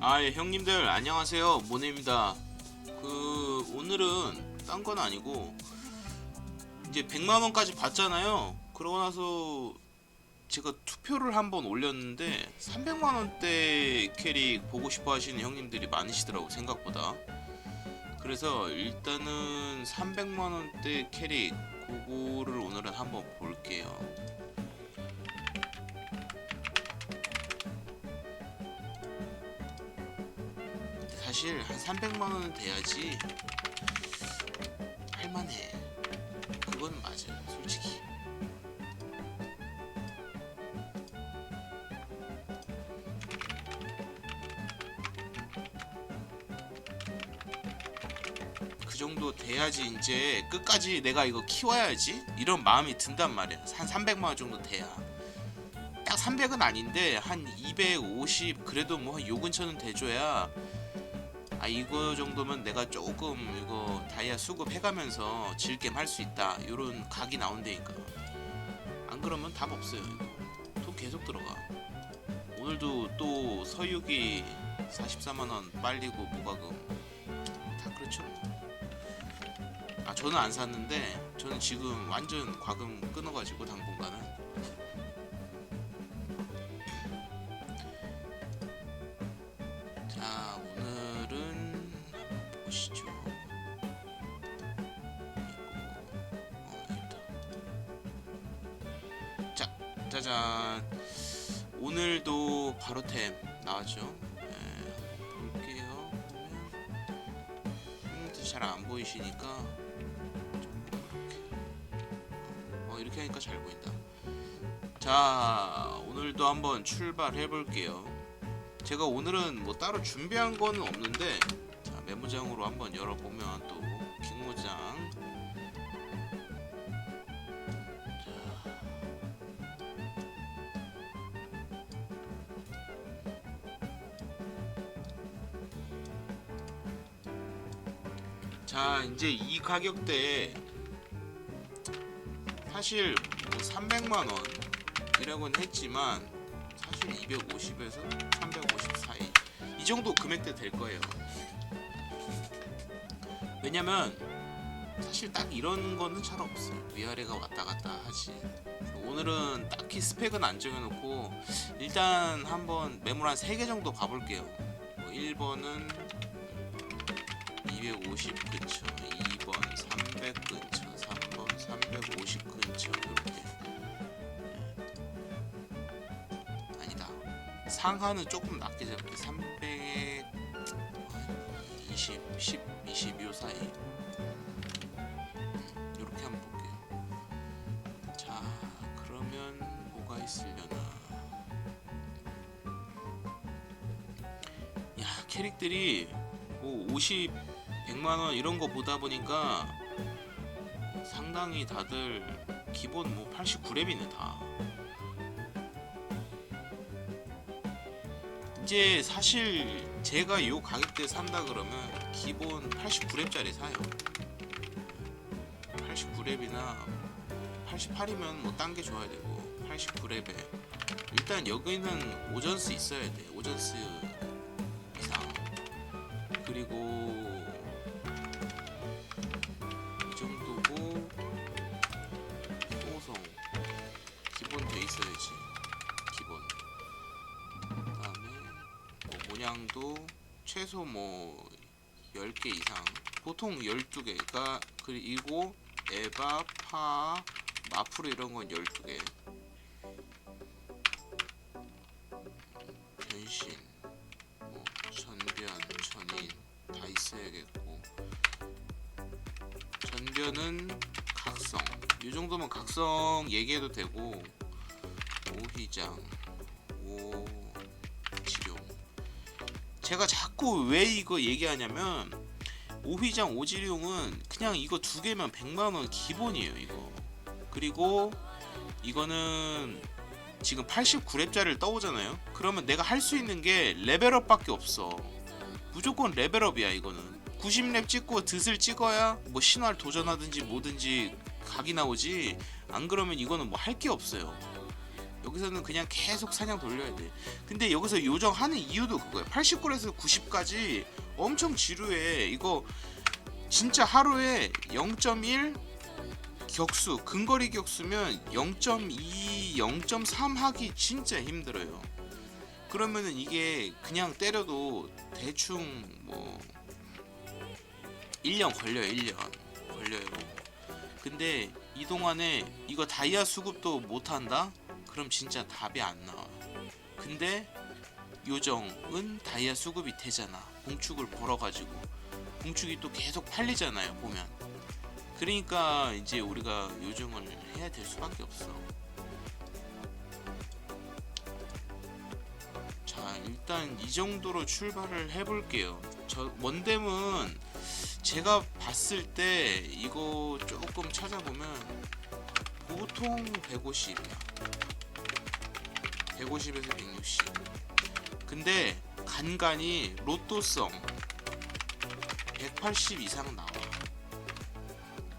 아, 예, 형님들 안녕하세요. 모네입니다. 그 오늘은 딴 건 아니고 이제 100만 원까지 받잖아요. 그러고 나서 제가 투표를 한번 올렸는데 300만 원대 캐릭 보고 싶어 하시는 형님들이 많으시더라고 생각보다. 그래서 일단은 300만 원대 캐릭 그거를 오늘은 한번 볼게요. 사실 한 300만 원은 돼야지 할만해. 그건 맞아요, 솔직히. 그 정도 돼야지 이제 끝까지 내가 이거 키워야지 이런 마음이 든단 말이야. 한 300만 원 정도 돼야. 딱 300은 아닌데 한 250 그래도 뭐요 근처는 돼줘야 아 이거 정도면 내가 조금 이거 다이아 수급해가면서 질겜 할 수 있다. 요런 각이 나온다니까. 안 그러면 답 없어요 이거. 돈 계속 들어가. 오늘도 또 서유기 44만원 빨리고 무과금. 다 그렇죠? 아 저는 안 샀는데 저는 지금 완전 과금 끊어가지고 당분간은 짜잔 오늘도 바로템 나왔죠. 예, 한번 볼게요. 형님들 잘안 보이시니까 어 이렇게 하니까 잘 보인다. 자 오늘도 한번 출발해 볼게요. 제가 오늘은 뭐 따로 준비한 거는 없는데 자 메모장으로 한번 열어보면 또 자 이제 이 가격대에 사실 뭐 300만 원 이라고는 했지만 사실 250에서 350 사이 이 정도 금액대 될 거예요. 왜냐면 사실 딱 이런 거는 잘 없어요. 위아래가 왔다 갔다 하지. 오늘은 딱히 스펙은 안 정해놓고 일단 한번 매물 한 3개 정도 봐볼게요. 뭐 1번은 250 근처, 2번 300 근처, 3번 350 근처 이렇게 아니다. 상하는 조금 낮게 잡게 300 20, 10, 22요 사이 이렇게 한번 볼게요. 자 그러면 뭐가 있으려나? 야 캐릭들이 뭐 50, 100만 원 이런 거 보다 보니까 상당히 다들 기본 뭐 89렙이네 다. 이제 사실 제가 요 가격대에 산다 그러면 기본 89렙짜리 사요. 89렙이나 88이면 뭐 딴 게 좋아야 되고 89렙에 일단 여기는 오전스 있어야 돼. 오전스 이상. 그리고 뭐 모양도 최소 뭐 10개 이상 보통 12개가 그리고 에바, 파, 마프로 이런 건 12개. 변신 뭐 전변, 전인 다 있어야겠고. 전변은 각성. 이 정도면 각성 얘기해도 되고. 오휘장 오 제가 자꾸 왜 이거 얘기하냐면 오휘장 오지룡은 그냥 이거 두 개면 100만 원 기본이에요 이거. 그리고 이거는 지금 89렙짜리를 떠오잖아요? 그러면 내가 할 수 있는 게 레벨업 밖에 없어. 무조건 레벨업이야 이거는. 90렙 찍고 드슬 찍어야 뭐 신화를 도전하든지 뭐든지 각이 나오지. 안 그러면 이거는 뭐 할 게 없어요 여기서는 그냥 계속 사냥 돌려야 돼. 근데 여기서 요정하는 이유도 그거야. 89에서 90까지 엄청 지루해. 이거 진짜 하루에 0.1 격수 근거리 격수면 0.2, 0.3 하기 진짜 힘들어요. 그러면은 이게 그냥 때려도 대충 뭐 1년 걸려요. 1년 걸려요. 근데 이 동안에 이거 다이아 수급도 못 한다? 그럼 진짜 답이 안 나와. 근데 요정은 다이아 수급이 되잖아. 공축을 벌어가지고 공축이 또 계속 팔리잖아요. 보면. 그러니까 이제 우리가 요정을 해야 될 수밖에 없어. 자 일단 이 정도로 출발을 해볼게요. 저 원댐은 제가 봤을 때 이거 조금 찾아보면 보통 150이야. 150에서 160. 근데 간간이 로또성 180 이상 나와.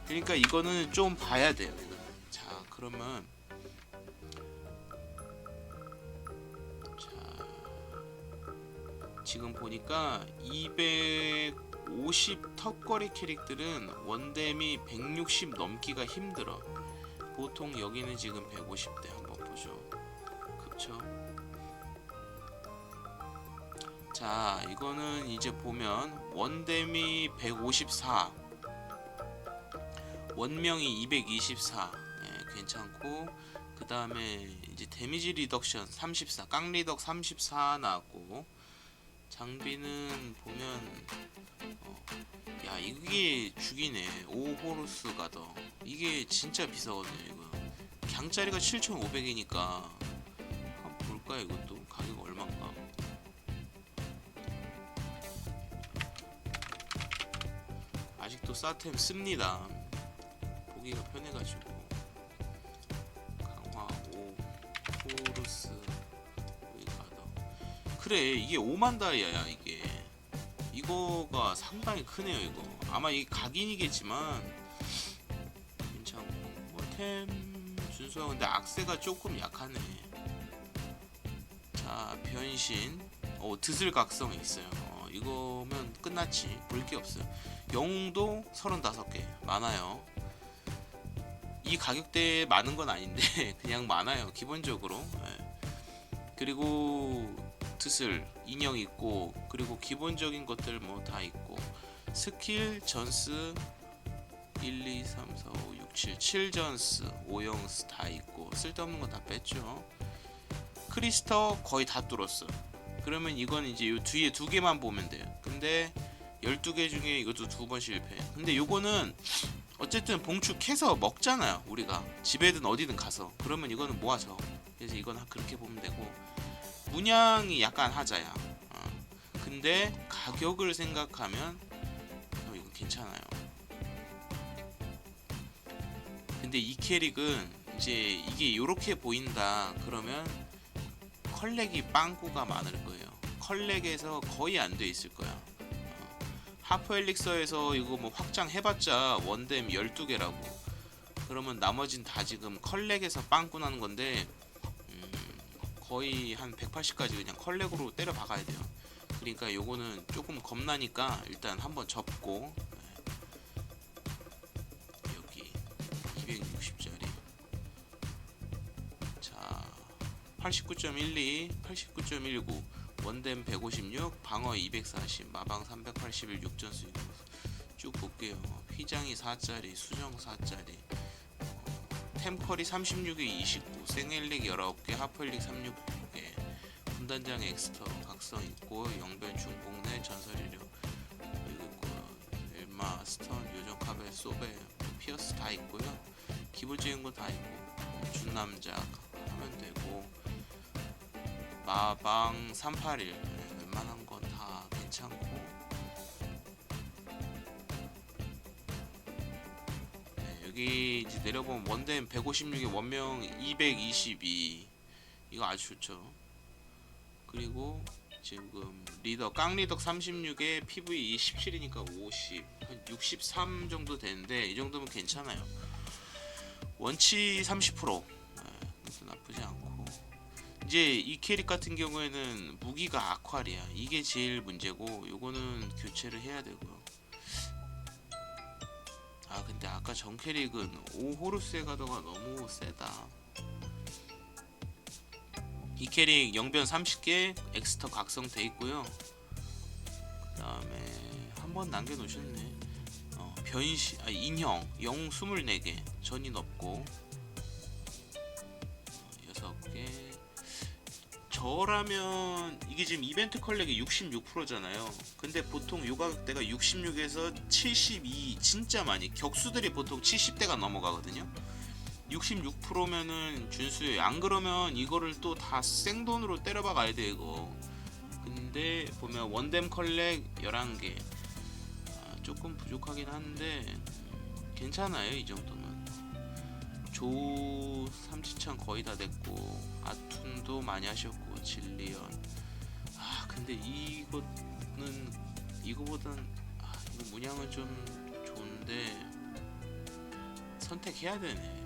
그러니까 이거는 좀 봐야 돼요. 자 그러면 자 지금 보니까 250 턱걸이 캐릭들은 원댐이 160 넘기가 힘들어. 보통 여기는 지금 150대 한번 보죠. 그쵸? 자, 이거는 이제 보면 원댐이 154, 원명이 224, 예, 괜찮고 그 다음에 이제 데미지 리덕션 34, 깡 리덕 34 나왔고 장비는 보면 어, 야 이게 죽이네. 오호루스 가더. 이게 진짜 비싸거든요 이거. 강짜리가 7,500이니까. 한번 볼까 이것도? 가격 얼마인가? 아직도 싸템 씁니다. 보기가 편해가지고. 강화 5 호루스 가더 그래 이게 5만 다이아야 이게. 이거가 상당히 크네요 이거. 아마 이 각인이겠지만 괜찮고. 뭐템 준수하 근데 악세가 조금 약하네 자 변신 어 드슬 각성이 있어요. 어, 이거면 끝났지. 볼 게 없어요. 영웅도 35개. 많아요. 이 가격대에 많은 건 아닌데 그냥 많아요 기본적으로. 예. 그리고 드슬 인형 있고 그리고 기본적인 것들 뭐 다 있고. 스킬 전스 1, 2, 3, 4, 5, 6, 7 7전스 5영스 다 있고 쓸데없는 거다 뺐죠 크리스터 거의 다 뚫었어 그러면 이건 이제 요 뒤에 두 개만 보면 돼요. 근데 12개 중에 이것도 두 번 실패 근데 요거는 어쨌든 봉축해서 먹잖아요 우리가. 집에든 어디든 가서. 그러면 이거는 모아져 그래서 이건 그렇게 보면 되고. 문양이 약간 하자야. 어. 근데 가격을 생각하면 어, 이거 괜찮아요. 근데 이 캐릭은 이제 이게 이렇게 보인다. 그러면 컬렉이 빵꾸가 많을 거예요. 컬렉에서 거의 안 돼 있을 거야. 어. 하프 엘릭서에서 이거 뭐 확장해봤자 원댐 12개라고. 그러면 나머진 다 지금 컬렉에서 빵꾸 나는 건데 거의 한 180까지 그냥 컬렉으로 때려 박아야 돼요. 그러니까 요거는 조금 겁나니까 일단 한번 접고 89.12, 89.19 원댐 156, 방어 240, 마방 381, 육전수 쭉 볼게요. 휘장이 4짜리, 수정 4짜리 템컬이 36에 29, 생엘릭 19개, 하프엘릭 36개, 분단장 엑스터 각성 있고 영변 중복내 전설이력 그리고 있고요. 엘마, 스턴, 요정 카벨, 소베, 피어스 다 있고요. 기본적인 거 다 있고 뭐 준남자 마방 381 네, 웬만한 건 다 괜찮고. 여기 이제 내려보면 원댐 156에 원명 222 이거 아주 좋죠. 그리고 지금 리더 깡리덕 36에 PV 17이니까 50, 한 63 정도 되는데 이 정도면 괜찮아요. 원치 30% 네, 나쁘지 않고 이제 이 캐릭 같은 경우에는 무기가 아쿠아리야. 이게 제일 문제고 요거는 교체를 해야 되고요. 아 근데 아까 전 캐릭은 오호르스의 가더가 너무 세다. 이 캐릭 영변 30개 엑스터 각성 돼 있고요. 그 다음에 한 번 남겨 놓으셨네. 어, 변시 아 인형 영 24개 전인 없고 저라면 이게 지금 이벤트 컬렉이 66%잖아요. 근데 보통 요 가격대가 66에서 72 진짜 많이 격수들이 보통 70대가 넘어가거든요. 66%면은 준수예요. 안 그러면 이거를 또 다 생돈으로 때려봐 가야 돼 이거. 근데 보면 원댐 컬렉 11개 아, 조금 부족하긴 한데 음, 괜찮아요 이 정도면. 조 삼지창 거의 다 됐고 아툰도 많이 하셨고 진리언. 아 근데 이거는 이거보단 아, 이거 문양은 좀 좋은데 선택해야 되네.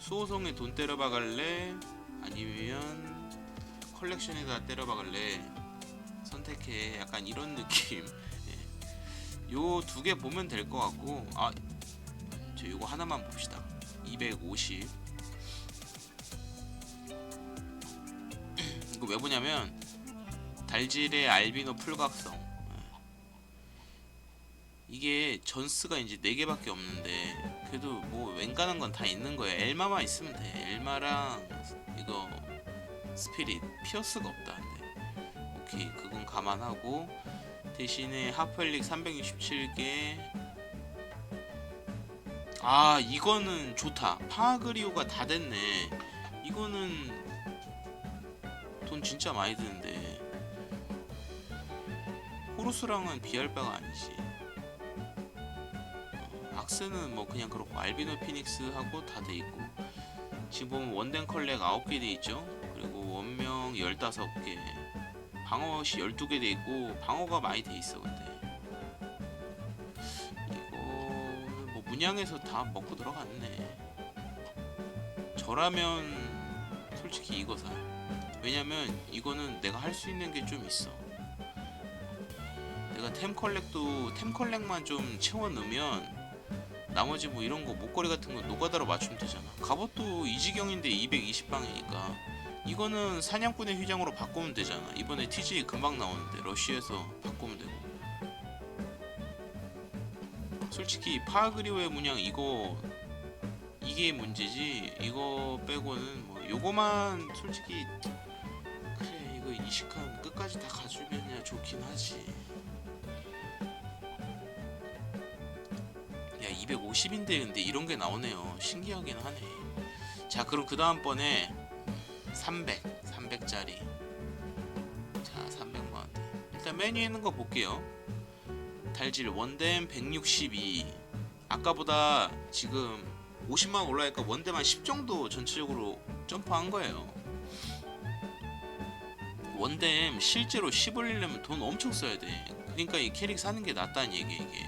수호성에 돈 때려 박을래? 아니면 컬렉션에다 때려 박을래? 선택해. 약간 이런 느낌. 요 두 개 보면 될 것 같고 아 저 이거 하나만 봅시다. 250. 이거 왜 보냐면 달질의 알비노 풀각성. 예. 이게 전스가 이제 4개밖에 없는데 그래도 뭐 웬간한 건 다 있는 거예요. 엘마만 있으면 돼. 엘마랑 이거 스피릿 피어스가 없다. 근데 오케이 그건 감안하고 대신에 하프엘릭 367개 아 이거는 좋다. 파그리오가 다 됐네. 이거는 돈 진짜 많이 드는데. 호루스랑은 비할 바가 아니지. 어, 악스는 뭐 그냥 그렇고 알비노 피닉스하고 다 돼 있고. 지금 보면 원덴 컬렉 9개 돼 있죠? 그리고 원명 15개. 방어시 12개 돼 있고 방어가 많이 돼 있어 문양에서 다 먹고 들어갔네. 저라면 솔직히 이거 사 왜냐면 이거는 내가 할 수 있는 게 좀 있어. 내가 템 컬렉도 템 컬렉만 좀 채워 넣으면 나머지 뭐 이런 거 목걸이 같은 거 노가다로 맞추면 되잖아. 갑옷도 이 지경인데 220방이니까. 이거는 사냥꾼의 휘장으로 바꾸면 되잖아. 이번에 TG 금방 나오는데 러쉬에서 바꾸면 되고. 솔직히 파그리오의 문양 이거 이게 문제지. 이거 빼고는 뭐 요거만 솔직히 그래 이거 이식한 끝까지 다 가주면야 좋긴 하지. 야 250인데 근데 이런 게 나오네요. 신기하긴 하네. 자 그럼 그 다음번에 300, 300짜리. 자, 300만 원대. 일단 메뉴에 있는 거 볼게요. 달질 원댐 162. 아까보다 지금 50만 원 올라니까 원댐 한10 정도 전체적으로 점프한 거예요. 원댐 실제로 10 올리려면 돈 엄청 써야 돼. 그러니까 이 캐릭 사는 게 낫다는 얘기 이게.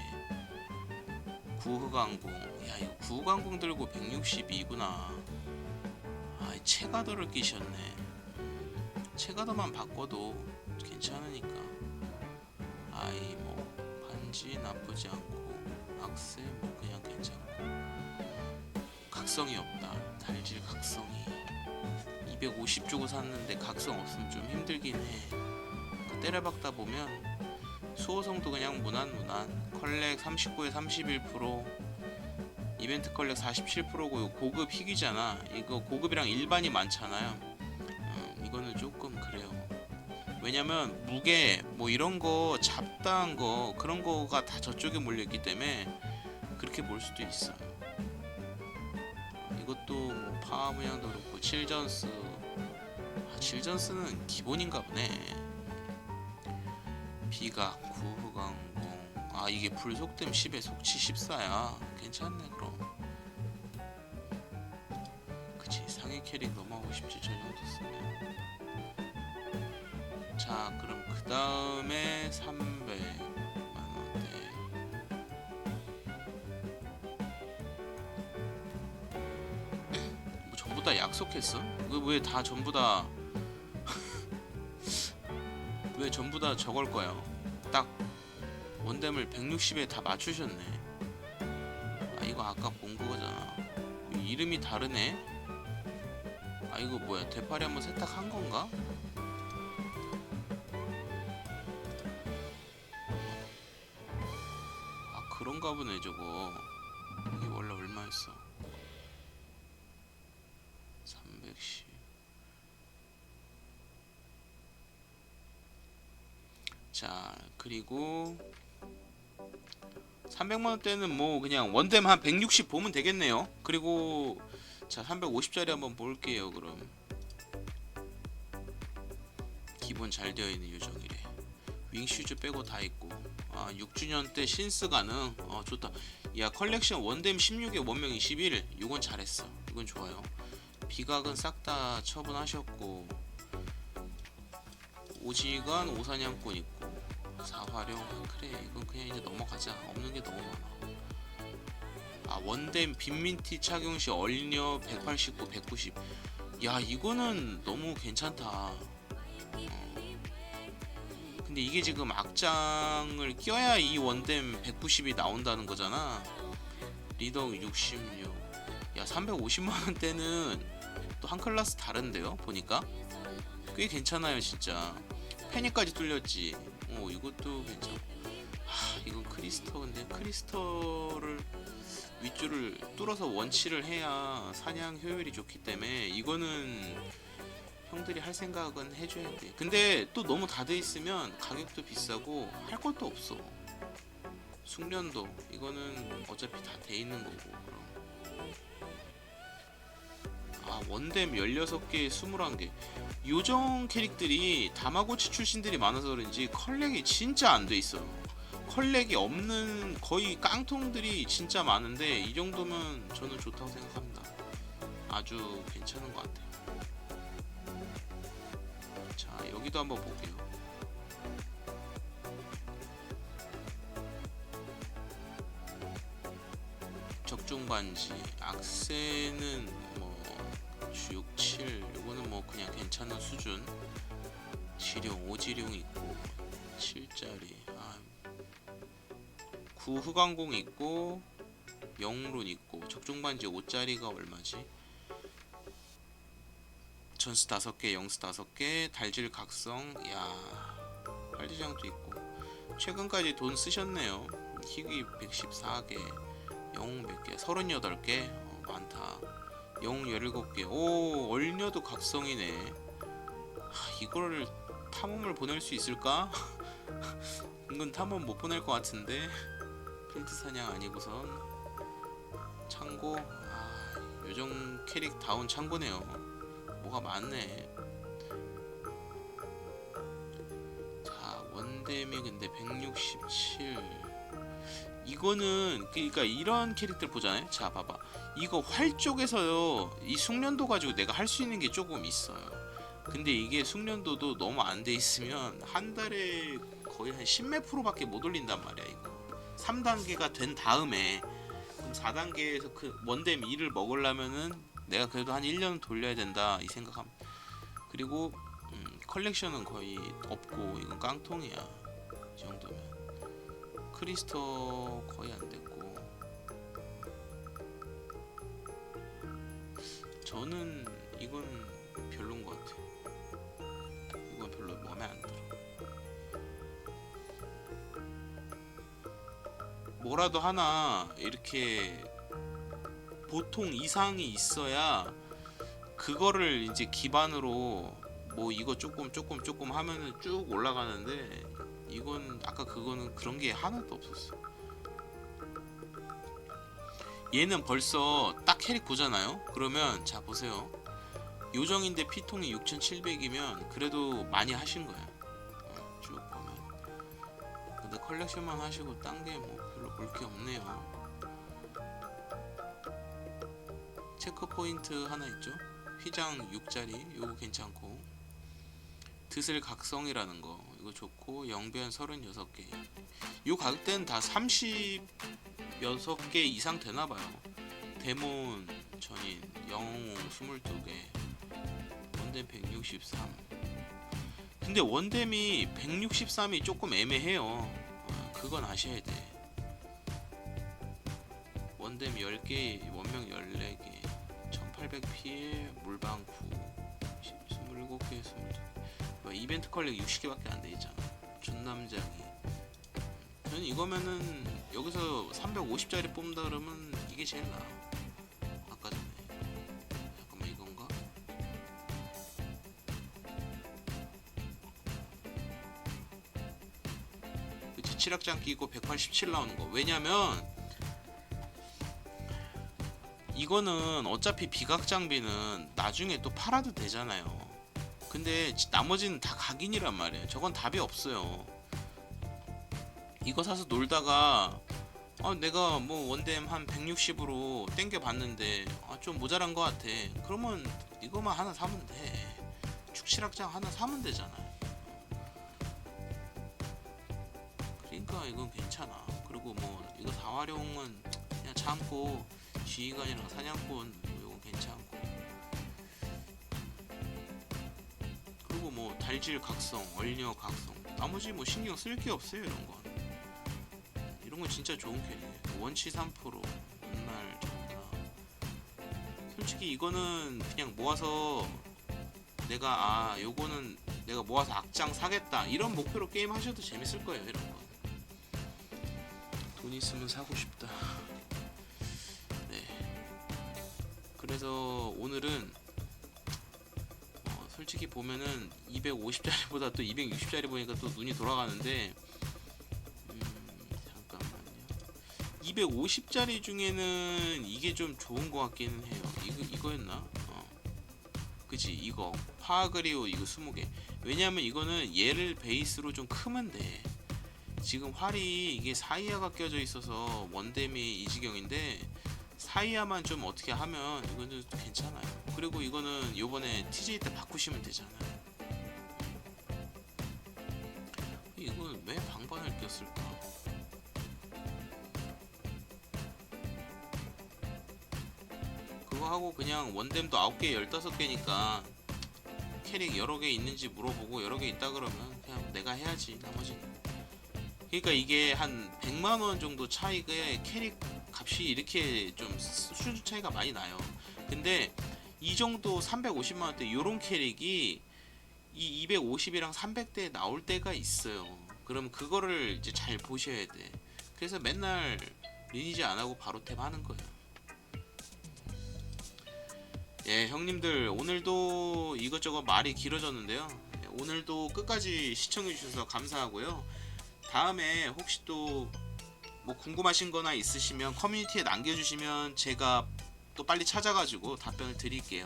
구흑항공. 야, 이거 구흑항공 들고 162구나. 아, 체가더를 끼셨네. 체가더만 바꿔도 괜찮으니까. 아이 뭐 반지 나쁘지 않고 악세 뭐 그냥 괜찮고. 각성이 없다. 달질 각성이 250 주고 샀는데 각성 없으면 좀 힘들긴 해. 그 때려박다 보면 수호성도 그냥 무난 무난 컬렉 39에 31% 이벤트 컬렉 47%고 고급 희귀잖아. 이거 고급이랑 일반이 많잖아요. 음, 이거는 조금 그래요. 왜냐면 무게 뭐 이런 거 잡다한 거 그런 거가 다 저쪽에 몰려 있기 때문에 그렇게 볼 수도 있어. 이것도 뭐 파워 문양도 그렇고 칠전스. 아, 칠전스는 기본인가 보네. 비각 구후강공. 아 이게 불속됨 10에 속치 14야. 괜찮네 그럼. 그치 상위 캐릭 넘어가고 싶지 저 정도 쓰면. 자 그럼 그 다음에 300만 원대. 뭐 전부 다 약속했어? 왜 다 전부 다 왜 전부 다 저걸 거야? 딱 원댐을 160에 다 맞추셨네. 아 이거 아까 본 거잖아. 이름이 다르네. 아 이거 뭐야? 대파리 한번 세탁한 건가? 5천원이네 저거 이게 원래 얼마였어? 310 자 그리고 300만원대는 뭐 그냥 원뎀 한 160 보면 되겠네요. 그리고 자 350짜리 한번 볼게요 그럼. 기본 잘 되어있는 요정이래. 윙슈즈 빼고 다 있고. 아 6주년 때 신스 가능. 어 좋다. 야 컬렉션 원댐 16에 원명 21. 이건 잘했어. 이건 좋아요. 비각은 싹 다 처분하셨고 오지간 오사냥꾼 있고 사활용 그래 이건 그냥 이제 넘어가자 없는 게 너무 많아 아 원댐 빈민티 착용 시 얼녀 189 190 야 이거는 너무 괜찮다 어. 근데 이게 지금 악장을 껴야 이 원댐 190이 나온다는 거잖아. 리더 66야 350만원대는 또 한 클래스 다른데요 보니까? 꽤 괜찮아요 진짜. 페니까지 뚫렸지. 어 이것도 괜찮고. 하 이건 크리스터인데 크리스터를 윗줄을 뚫어서 원치를 해야 사냥 효율이 좋기 때문에 이거는 형들이 할 생각은 해줘야 돼 근데 또 너무 다돼 있으면 가격도 비싸고 할 것도 없어. 숙련도. 이거는 어차피 다 돼 있는 거고 그럼. 아 원댐 16개 21개. 요정 캐릭들이 다마고치 출신들이 많아서 그런지 컬렉이 진짜 안 돼 있어 컬렉이 없는 거의 깡통들이 진짜 많은데 이 정도면 저는 좋다고 생각합니다. 아주 괜찮은 것 같아요 자 여기도 한번 볼게요. 적중 반지 악세는 뭐 주육 7 요거는 뭐 그냥 괜찮은 수준. 지룡 오지룡 있고 7짜리. 아, 구흑항공 있고 영룬 있고 적중 반지 5짜리가 얼마지 전스 5개 영스 5개 달질 각성 야 빨리장도 있고. 최근까지 돈 쓰셨네요. 희귀 114개 영몇 개? 38개 어, 많다. 영 17개. 오 얼녀도 각성이네. 하, 이거를 탐험을 보낼 수 있을까? 이건 탐험 못 보낼 것 같은데. 필드 사냥 아니고선. 창고? 아 요정 캐릭 다운 창고네요 뭐가 많네 자 원댐이 근데 167 이거는 그러니까 이런 캐릭터 보잖아요. 자, 봐봐. 이거 활 쪽에서요. 이 숙련도 가지고 내가 할 수 있는 게 조금 있어요. 근데 이게 숙련도도 너무 안 돼 있으면 한 달에 거의 한 10몇 프로밖에 못 올린단 말이야, 이거. 3단계가 된 다음에 그럼 4단계에서 그 원댐 2를 먹으려면은 내가 그래도 한 1년 돌려야 된다 이 생각함. 그리고 음, 컬렉션은 거의 없고 이건 깡통이야. 이 정도면. 크리스터 거의 안 됐고 저는 이건 별론 것 같아요. 이건 별로 마음에 안 들어. 뭐라도 하나 이렇게 보통 이상이 있어야 그거를 이제 기반으로 뭐 이거 조금 조금 조금 하면은 쭉 올라가는데 이건 아까 그거는 그런 게 하나도 없었어. 얘는 벌써 딱 캐릭 보잖아요. 그러면 자 보세요. 요정인데 피통이 6,700이면 그래도 많이 하신 거야. 어, 쭉 보면. 근데 컬렉션만 하시고 딴 게 뭐 별로 볼 게 없네요. 체크 포인트 하나 있죠. 휘장 6짜리 요거 괜찮고. 드슬 각성이라는 거 이거 좋고. 영변 36개. 요 가격대는 다 36개 이상 되나봐요. 데몬 전인 영웅 22개. 원댐 163 근데 원댐이 163이 조금 애매해요. 어, 그건 아셔야 돼. 원댐 10개 원명 14개 1800피에 물방 9 27개 22개 이벤트 컬렉 60개밖에 안 돼 있잖아. 준남장이. 저는 이거면은 여기서 350짜리 뽑는다 그러면 이게 제일 나아. 아까 전에. 잠깐만 이건가? 그치 칠학장 끼고 187 나오는 거. 왜냐면 이거는 어차피 비각 장비는 나중에 또 팔아도 되잖아요 근데 지- 나머지는 다 각인이란 말이에요 저건 답이 없어요 이거 사서 놀다가 아, 내가 뭐 원댐 한 160으로 땡겨 봤는데 아, 좀 모자란 것 같아. 그러면 이거만 하나 사면 돼. 축칠학장 하나 사면 되잖아. 그러니까 이건 괜찮아. 그리고 뭐 이거 사활용은 그냥 참고 지휘관이랑 사냥꾼 뭐 이건 괜찮고. 그리고 뭐 달질 각성, 얼려 각성. 나머지 뭐 신경 쓸 게 없어요 이런 건. 이런 건 진짜 좋은 캐릭이에요. 원치 3% 맨날 전나. 솔직히 이거는 그냥 모아서 내가 아 요거는 내가 모아서 악장 사겠다 이런 목표로 게임 하셔도 재밌을 거예요 이런 거. 돈 있으면 사고 싶다. 그래서 오늘은 어, 솔직히 보면은 250짜리보다 또 260짜리 보니까 또 눈이 돌아가는데 음, 잠깐만요. 250짜리 중에는 이게 좀 좋은 것 같기는 해요. 이거 이거였나? 어. 그치 이거 파그리오 이거 20개. 왜냐하면 이거는 얘를 베이스로 좀 크면 돼. 지금 활이 이게 사이아가 껴져 있어서 원댐이 이 지경인데 사이아만 좀 어떻게 하면 이거는 괜찮아요. 그리고 이거는 요번에 TJ 때 바꾸시면 되잖아요. 이건 왜 방반을 꼈을까? 그거 하고 그냥 원댐도 9개 15개니까 캐릭 여러 개 있는지 물어보고 여러 개 있다 그러면 그냥 내가 해야지 나머지는 그러니까 이게 한 100만 원 정도 차이에 캐릭 값이 이렇게 좀 수- 수준 차이가 많이 나요 근데 이 정도 350만 원대 요런 캐릭이 이 250이랑 300대에 나올 때가 있어요 그럼 그거를 이제 잘 보셔야 돼 그래서 맨날 리니지 안 하고 바로 탭 하는 거예요 예, 형님들 오늘도 이것저것 말이 길어졌는데요. 예, 오늘도 끝까지 시청해 주셔서 감사하고요. 다음에 혹시 또 뭐 궁금하신 거나 있으시면 커뮤니티에 남겨 주시면 제가 또 빨리 찾아가지고 답변을 드릴게요.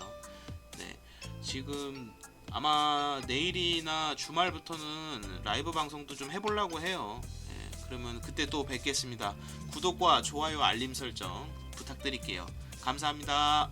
네. 지금 아마 내일이나 주말부터는 라이브 방송도 좀 해보려고 해요. 예, 그러면 그때 또 뵙겠습니다. 구독과 좋아요, 알림 설정 부탁드릴게요. 감사합니다.